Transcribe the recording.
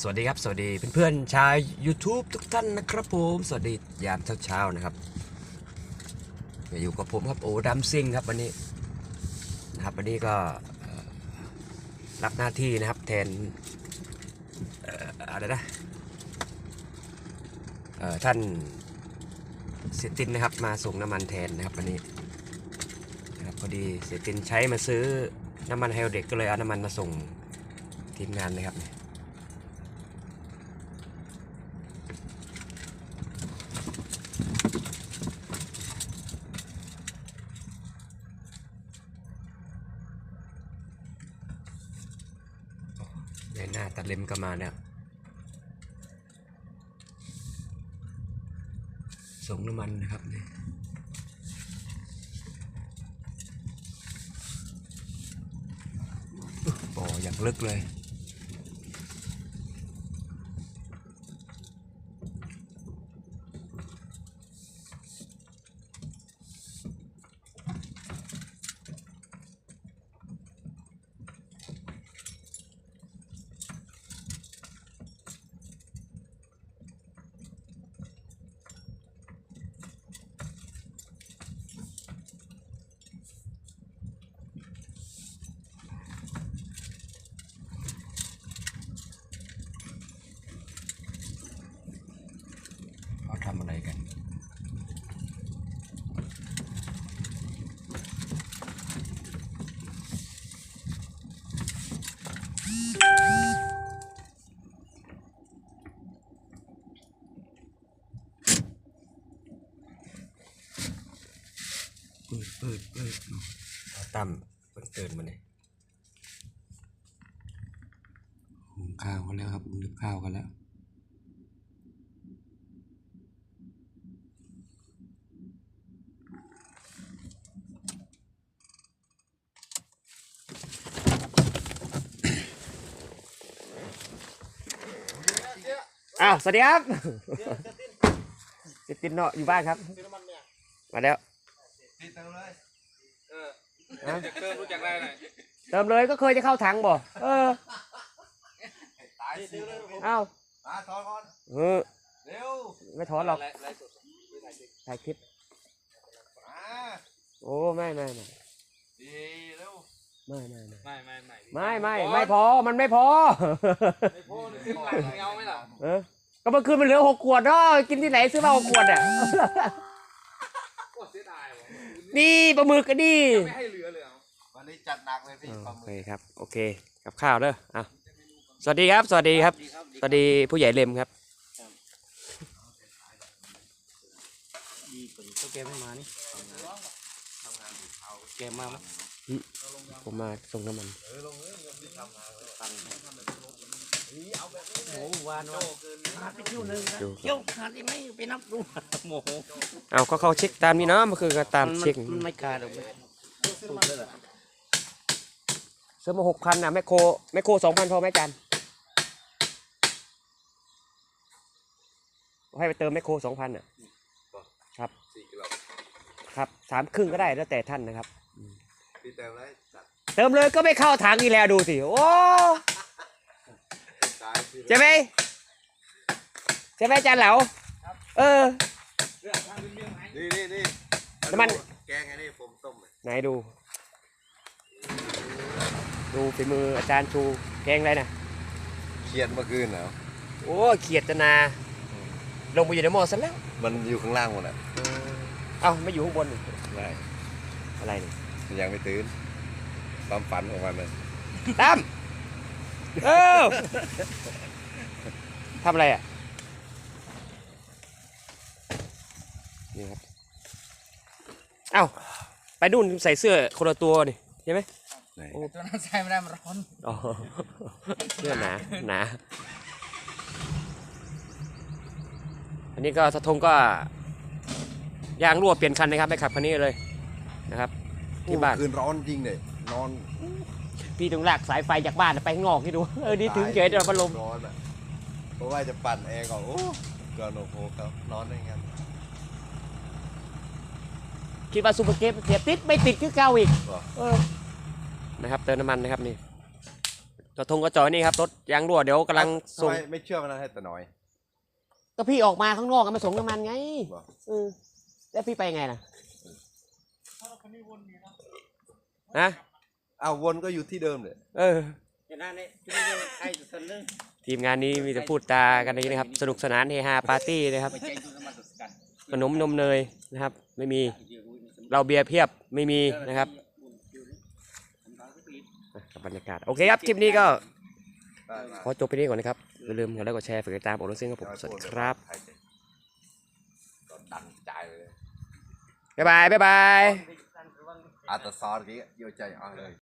สวัสดีครับ สวัสดีเพื่อนๆชาว YouTube ทุกท่านนะครับผม สวัสดียามเช้าๆนะครับ อยู่กับผมครับโอ้ดัมซิงครับวันนี้นะครับวันนี้ก็รับหน้าที่นะครับแทนอะไรนะท่านเสยตินนะครับมาส่งน้ำมันแทนนะครับวันนี้นะครับพอดีเสยตินใช้มาซื้อน้ำมันไฮโอเด็กก็เลยเอาน้ำมันมาส่งทีมงานนะครับในห เล็มก็มาเนี่ยส่งน้ำมันนะครับเนี่ยบ่ออย่างลึกเลย เปิดเปิดเปิดเอาตั้มเปิดเตือนมาเนี่ยหุงข้าวกันแล้วครับหุงกับข้าวกันแล้วอ้าว สวัสดีครับติดติดเนาะอยู่บ้านครับ มาแล้ว เติมเลย เออ ฮะจะเติมรู้จักได้ไหนเติมเลยก็เคยจะเข้าถังบ่เออตายสิเลยผมอ้าวมาถอนก่อนเออเร็วไม่ถอนหรอกไล่ไล่สดไม่ถ่ายคลิปถ่ายคลิปมาโอ้ไม่ไม่ไม่ดีเร็วไม่ไม่ไม่ไม่ไม่ไม่ไม่ไม่ไม่พอมันไม่พอไม่พอนี่ขึ้นหลังเงาไหมล่ะเออก็เมื่อคืนมันเหลือหกขวดเนาะกินที่ไหนซื้อมาหกขวดอะ ก็เสียดายว่ะ นี่ปลาหมึกกันดิไม่ให้เหลือเลยเหรอวันนี้จัดหนักเลยพี่ปลาโอหมึเคกครับ โอเค กับข้าวเด้ออะสวัสดีครับ สวัสดีครับดีครับดีสวัสดีผู้ใหญ่เลมครับ ดีกว่านี้แกไม่มานี่แกมาไหมผมมาส่งน้ำมัน โอ้วานว่าขาดไปคิวหนึ่งนะดูเที่ยวขาดอีกไหมไปนับดูโมโหเอาเขาเขาเช็คตามนี้เนาะเมื่อคืนก็ตามเช็คมันไม่ขาดหรอกพูดเลยล่ะซื้อมาหกพันอะแมคโครแมคโครสองพันพอไหมอาจารย์ให้ไปเติมแมคโครสองพันอะครับสี่กิโลครับสามครึ่งก็ได้แล้วแต่ท่านนะครับพี่เติมเลยจัดเติมเลยก็ไม่เข้าถังอีกแล้วดูสิ โอ้ตายสิ ใช่ไหมใช่ไหมอาจารย์เหลาเออนี่นี่นี่น้ำมัน แกงไงนี่ผมต้มเลยไหนดู ดูฝีมืออาจารย์ชูแกงอะไรนะเครียดเมื่อคืนเหรอโอ้เขียดจนา ลงไปอยู่ในหม้อซะแล้ว มันอยู่ข้างล่างหมดอะเอ้าไม่อยู่ข้างบนนี่ได้อะไรนี่มันยังไม่ตื่นความฝันของมันเลยตั้ม เออทำอะไรอะ นี่ครับ เอ้า ไปนู่นใส่เสื้อคนละตัวนี่ใช่ไหมไหนโอ้ตัวนั้นใช้ไม่ได้มันร้อน อ๋อ เสื้อหนาหนาอันนี้ก็สะทงก็ยางรั่วเปลี่ยนคันนะครับไปขับคันนี้เลยนะครับ ที่บ้าน คืนร้อนจริงเลยนอน พี่ต้องลากสายไฟจากบ้านไปข้างนอกให้ดู เออ นี่ถึงเฉยแต่พัดลมร้อนอะเพราะว่าจะปั่นแอร์ก่อนโอ้ก่อนโอ้โหครับนอนได้ไงคิดว่าซูเปอร์เกมเสียบติดไม่ติดคือเก่าอีกบอกเออนะครับเติมน้ำมันนะครับนี่กระทงกระจอยนี่ครับรถยางรั่วเดี๋ยวกำลังทำส่งไมไม่เชื่อมันนะให้แต่น้อย ก็พี่ออกมาข้างนอกก็มาส่งน้ำมันไงบอกเออแล้วพี่ไปไงล่ะฮะ อ้าววนก็อยู่ที่เดิมเลยเออเห็นหน้านี่ที่นี่ไอ้สันนึงทีมงานนี้มีแต่พูดจากันอย่างนี้นะครับ สนุกสนานเฮฮาปาร์ตี้นะครับ ไม่ใช่จุดสมัครสกัดขนมนมเนยนะครับ ไม่มีเราเบียร์เพียบไม่มีนะครับอะกับบรรยากาศโอเคครับคลิปนี้ก็ได้ได้ขอจบไปนี้ก่อนนะครับอย่าลืมกดไลค์กดแชร์ฝากติดตามโอรสซิงครับผมสวัสดีครับก็ดันใจเลยบ๊ายบายบ๊ายบาย อาตซอสกี้โยใจเอาเลย